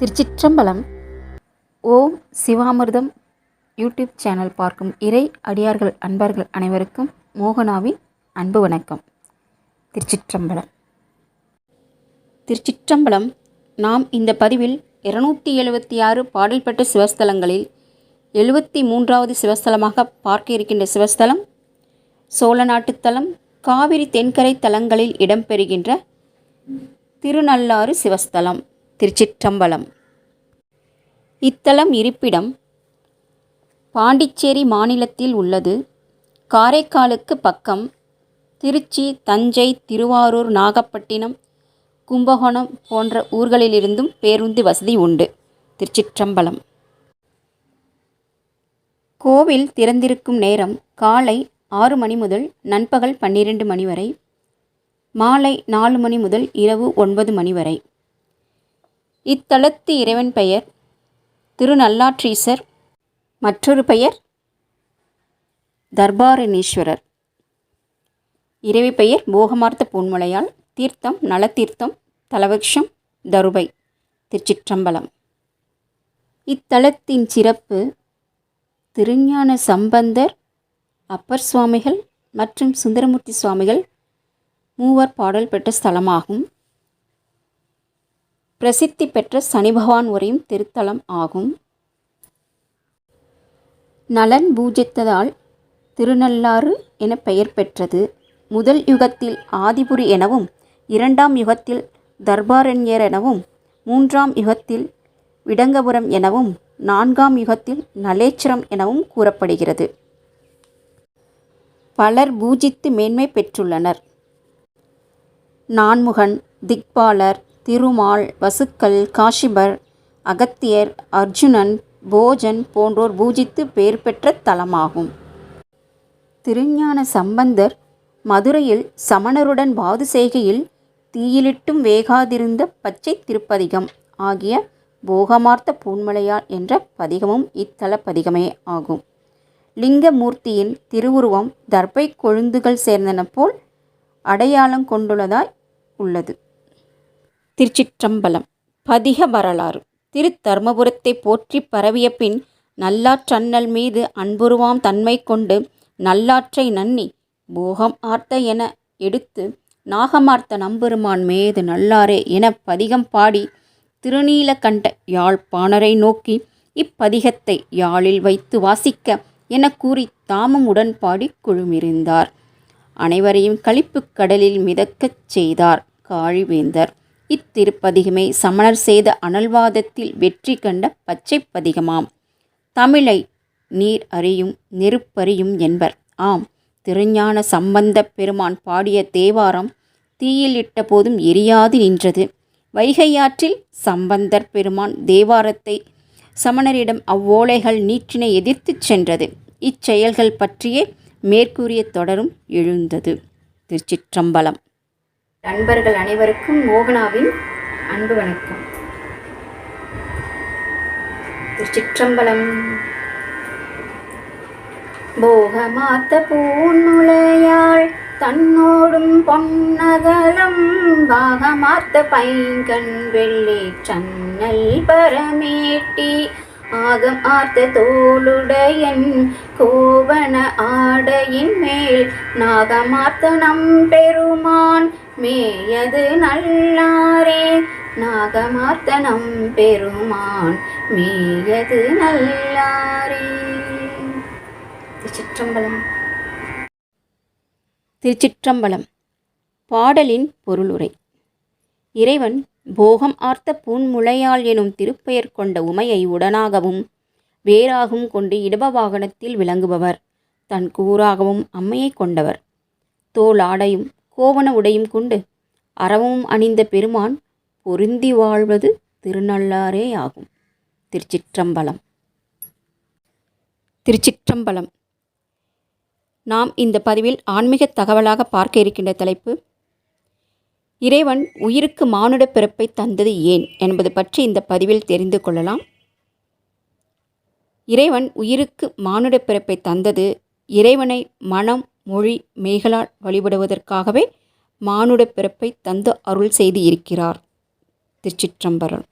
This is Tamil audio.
திருச்சிற்றம்பலம். ஓம் சிவாமிர்தம் யூடியூப் சேனல் பார்க்கும் இறை அடியார்கள் அன்பர்கள் அனைவருக்கும் மோகனாவின் அன்பு வணக்கம். திருச்சிற்றம்பலம். திருச்சிற்றம்பலம் நாம் இந்த பதிவில் இருநூற்றி எழுபத்தி ஆறு பாடல்பட்ட சிவஸ்தலங்களில் எழுபத்தி மூன்றாவது சிவஸ்தலமாக பார்க்க இருக்கின்ற சிவஸ்தலம் சோழ நாட்டுத்தலம் காவிரி தென்கரை தலங்களில் இடம்பெறுகின்ற திருநள்ளாறு சிவஸ்தலம். திருச்சிற்றம்பலம். இத்தலம் இருப்பிடம் பாண்டிச்சேரி மாநிலத்தில் உள்ளது. காரைக்காலுக்கு பக்கம் திருச்சி தஞ்சை திருவாரூர் நாகப்பட்டினம் கும்பகோணம் போன்ற ஊர்களிலிருந்தும் பேருந்து வசதி உண்டு. திருச்சிற்றம்பலம். கோவில் திறந்திருக்கும் நேரம் காலை ஆறு மணி முதல் நண்பகல் பன்னிரண்டு மணி வரை மாலை நாலு மணி முதல் இரவு ஒன்பது மணி வரை. இத்தலத்து இறைவன் பெயர் திருநல்லாற்றீசர் மற்றொரு பெயர் தர்பாரணீஸ்வரர் இறைவி பெயர் போகமார்த்த பூன்முளையால் தீர்த்தம் நலத்தீர்த்தம் தலவக்ஷம் தருபை திருச்சிற்றம்பலம். இத்தலத்தின் சிறப்பு திருஞான சம்பந்தர் அப்பர் சுவாமிகள் மற்றும் சுந்தரமூர்த்தி சுவாமிகள் மூவர் பாடல் பெற்ற ஸ்தலமாகும். பிரசித்தி பெற்ற சனி பகவான் உரையும் திருத்தலம் ஆகும். நலன் பூஜித்ததால் திருநள்ளாறு என பெயர் பெற்றது. முதல் யுகத்தில் ஆதிபுரி எனவும் இரண்டாம் யுகத்தில் தர்பாரண்யர் எனவும் மூன்றாம் யுகத்தில் விடங்கபுரம் எனவும் நான்காம் யுகத்தில் நலேச்சரம் எனவும் கூறப்படுகிறது. பலர் பூஜித்து மேன்மை பெற்றுள்ளனர். நான்முகன் திக்பாலர் திருமால் வசுக்கள் காஷிபர் அகத்தியர் அர்ஜுனன் போஜன் போன்றோர் பூஜித்து பெயர் பெற்ற தலமாகும். திருஞான சம்பந்தர் மதுரையில் சமணருடன் வாது செய்கையில் தீயிலிட்டும் வேகாதிருந்த பச்சை திருப்பதிகம் ஆகிய போகமார்த்த பூன்மலையாள் என்ற பதிகமும் இத்தல பதிகமே ஆகும். லிங்கமூர்த்தியின் திருவுருவம் தர்பை கொழுந்துகள் சேர்ந்தன போல் அடையாளம் கொண்டுள்ளதாய் உள்ளது. திருச்சிற்றம்பலம். பதிக வரலாறு. திருத்தர்மபுரத்தை போற்றி பரவிய பின் நல்லாற்றண்ணல் மீது அன்புருவாம் தன்மை கொண்டு நல்லாற்றை நன்னி போகம் ஆர்த்த என எடுத்து நாகமார்த்த நம்பெருமான் மேது நல்லாரே என பதிகம் பாடி திருநீலகண்ட யாழ்ப்பாணரை நோக்கி இப்பதிகத்தை யாழில் வைத்து வாசிக்க என கூறி தாமும் உடன் பாடி குழுமிருந்தார். அனைவரையும் களிப்புக் கடலில் மிதக்கச் செய்தார் காழிவேந்தர். இத்திருப்பதிகமே சமணர் செய்த அனல்வாதத்தில் வெற்றி கண்ட பச்சை பதிகமாம் தமிழை நீர் அறியும் நெருப்பறியும் என்பர். ஆம் திருஞான சம்பந்தப் பெருமான் பாடிய தேவாரம் தீயில் இட்ட போதும் எரியாது நின்றது. வைகையாற்றில் சம்பந்தர் பெருமான் தேவாரத்தை சமணரிடம் அவ்வோலைகள் நீற்றினை எதிர்த்துச் சென்றது. இச்செயல்கள் பற்றியே மேற்கூறிய தொடரும் எழுந்தது. திருச்சிற்றம்பலம். நண்பர்கள் அனைவருக்கும் மோகனாவின் அன்பு வணக்கம். திருச்சிற்றம்பலம். போகமாத்த பூநுழையாள் தன்னோடும் பொன்னகலம். பாகமாத்த பைங்கண் வெள்ளி சன்னல் பரமேட்டி. ஆகம் ஆர்த்த தோளுடையன் கோவன ஆடையின் மேல். நாகமாத்த நம் பெருமான் மேயது நல்லாரே. நாகமார்த்தனம் பெருமான் மேயது நல்லாரே. திருச்சிற்றம்பலம். திருச்சிற்றம்பலம். பாடலின் பொருளுரை. இறைவன் போகம் ஆர்த்த பூன்முளையாள் எனும் திருப்பெயர் கொண்ட உமையை உடனாகவும் வேறாகவும் கொண்டு இடப வாகனத்தில் விளங்குபவர். தன் கூறாகவும் அம்மையை கொண்டவர். தோல் ஆடையும் கோவண உடையும் கொண்டு. அறவும் அணிந்த பெருமான் பொருந்தி வாழ்வது திருநள்ளாரே ஆகும் திருச்சிற்றம்பலம். திருச்சிற்றம்பலம். நாம் இந்த பதிவில் ஆன்மீக தகவலாக பார்க்க இருக்கின்ற தலைப்பு இறைவன் உயிருக்கு மானுட பிறப்பை தந்தது ஏன் என்பது பற்றி இந்த பதிவில் தெரிந்து கொள்ளலாம். இறைவன் உயிருக்கு மானுட பிறப்பை தந்தது இறைவனை மனம் மொழி மேகலால் வழிபடுவதற்காகவே மானுட பிறப்பை தந்து அருள் செய்து இருக்கிறார் திருச்சிற்றம்பரம்